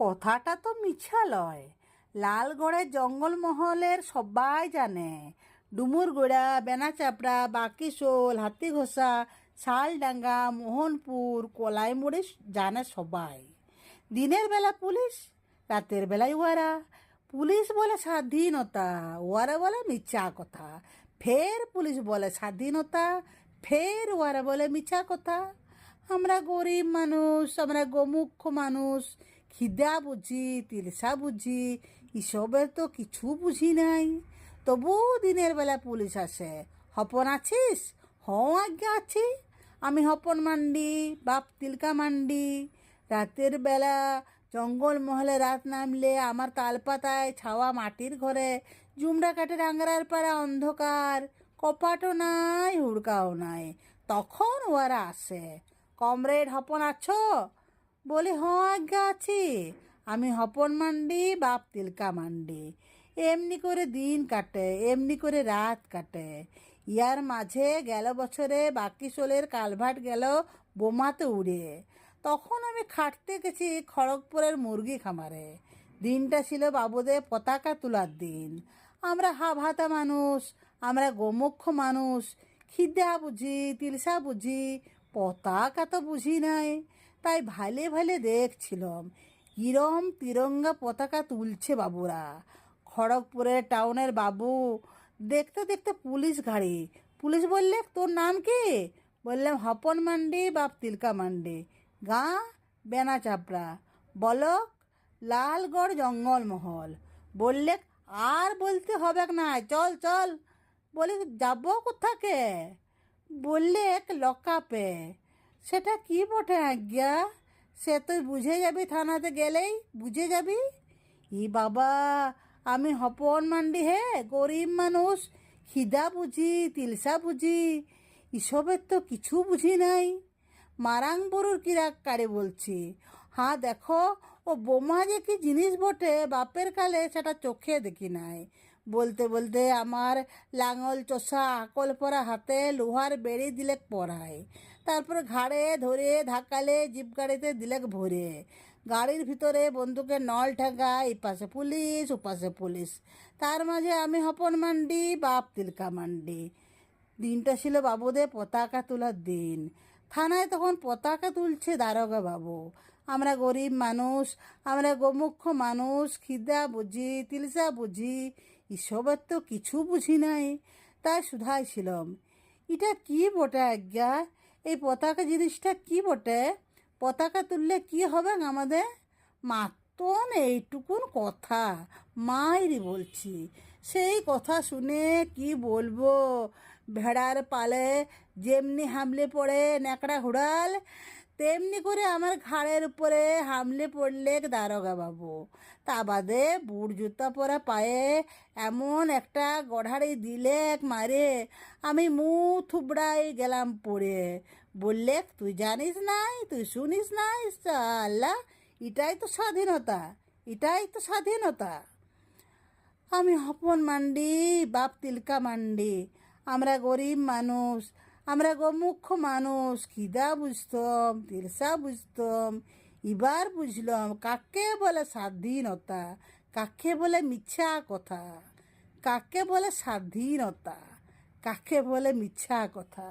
কথাটা তো মিছা লয়। লালগড়ের জঙ্গলমহলের সবাই জানে। ডুমুরগোড়া বেনাচাপড়া, বাকিশোল, হাতিঘোষা, শালডাঙ্গা, মোহনপুর, কলাইমুড়ি জানে সবাই। দিনের বেলা পুলিশ, রাতের বেলায় ওয়ারা পুলিশ বলে স্বাধীনতা ওয়ারা বলে মিথ্যা কথা। ফের পুলিশ বলে স্বাধীনতা, ফের ওয়ারা বলে মিথ্যা কথা। আমরা গরিব মানুষ, আমরা গোমুখ্য মানুষ খিদা বুঝি, তিলসা বুঝি, এসবের তো কিছু বুঝি নাই। তবু দিনের বেলা পুলিশ আসে। হপন আছিস? হ আজ্ঞা, আছি। আমি হপন মান্ডি, বাপ তিলকা মান্ডি। রাতের বেলা জঙ্গল মহলে রাত নামলে আমার তালপাতায় ছাওয়া মাটির ঘরে জুমড়া কাঠের আঙ্গারার পাড়া অন্ধকার। কপাটও নাই, হুড়কাও নাই। তখন ওরা আসে। কমরেড, হপন আছো? বলি হ্যাঁ আজ্ঞা, আছি। আমি হপন মান্ডি, বাপ তিলকা মান্ডি। এমনি করে দিন কাটে, এমনি করে রাত কাটে। ইয়ার মাঝে গেল বছরে বাকি সোলের কালভার্ট গেল বোমাতে উড়ে। তখন আমি খাটতে গেছি খড়গপুরের মুরগি খামারে। দিনটা ছিল বাবুদের পতাকা তোলার দিন। আমরা হাভাতা মানুষ, আমরা গোমুখ্য মানুষ। খিদা বুঝি, তিলসা বুঝি, পতাকা তো বুঝি নাই। তাই ভালে ভালে দেখছিলাম। কিরম তিরঙ্গা পতাকা তুলছে বাবুরা। খড়গপুরের টাউনের বাবু, দেখতে দেখতে পুলিশ গাড়ি পুলিশ বললে, তোর নাম কি? বললাম, হপন মান্ডি, বাপ তিলকা মান্ডি। গাঁ, বেনা চাপড়া। বলক, লালগড় জঙ্গলমহল বললে, আর বলতে হবে না, চল চল। বলি, যাব কোথাকে? বললে, এক লকাপে। সেটা কি বটে আজ্ঞা? সে তুই বুঝে যাবি থানাতে গেলেই, বুঝে যাবি? ই বাবা, আমি হপন মান্ডি হে, গরিব মানুষ, খিদা বুঝি, তিলসা বুঝি, এসবের তো কিছু বুঝি নাই। মারাং বড়ুর কিরাক কারে বলছি? হ্যাঁ দেখো, ও বোমা যে কি জিনিস বটে, বাপের কালে সেটা চোখে দেখি নাই। বলতে বলতে আমার লাঙল চষা, আকল পরা হাতে লোহার বেড়ি দিলে পরায়। তারপরে ঘাড়ে ধরে ধাক্কালে জিপ গাড়িতে দিলেক ভরে। গাড়ির ভিতরে বন্দুকের নল ঠেকা এই পাশে পুলিশ, ওপাশে পুলিশ। তার মাঝে আমি হপন মান্ডি, বাপ তিলকা মান্ডি। দিনটা ছিল বাবুদের পতাকা তোলার দিন। থানায় তখন পতাকা তুলছে দারোগা বাবু। আমরা গরিব মানুষ, আমরা গোমুখ্য মানুষ, খিদা বুঝি, তিলসা বুঝি, এসবের তো কিছু বুঝি নাই। তাই শুধাইছিলাম এটা কি বটে আজ্ঞা? এই পতাকা জিনিসটা কি বটে? পতাকা তুললে কি হবে আমাদের? মাতন এইটুকুন কথা। মাইরি বলছি। সেই কথা শুনে কি বলব? ভেড়ার পালে যেমনি হামলে পড়ে ন্যাকড়া ঘোড়াল তেমনি করে আমার ঘাড়ের উপরে হামলে পড়লে দারোগা বাবু। তা বাদে বুট জুতা পরা পায়ে এমন একটা গড়াড়ি দিলে মারে, আমি মুখ থুবড়াই গেলাম পড়ে। বললে, তুই জানিস নাই, তুই শুনিস নাই আল্লাহ এটাই তো স্বাধীনতা, এটাই তো স্বাধীনতা। আমি হপন মান্ডি, বাপ তিলকা মান্ডি, আমরা গরিব মানুষ আমরা গো মুখ্য মানুষ, খিদা বুঝতাম তিলসা বুঝতাম, এবার বুঝলাম কাকে বলে স্বাধীনতা, কাকে বলে মিছা কথা, কাকে বলে স্বাধীনতা, কাকে বলে মিছা কথা।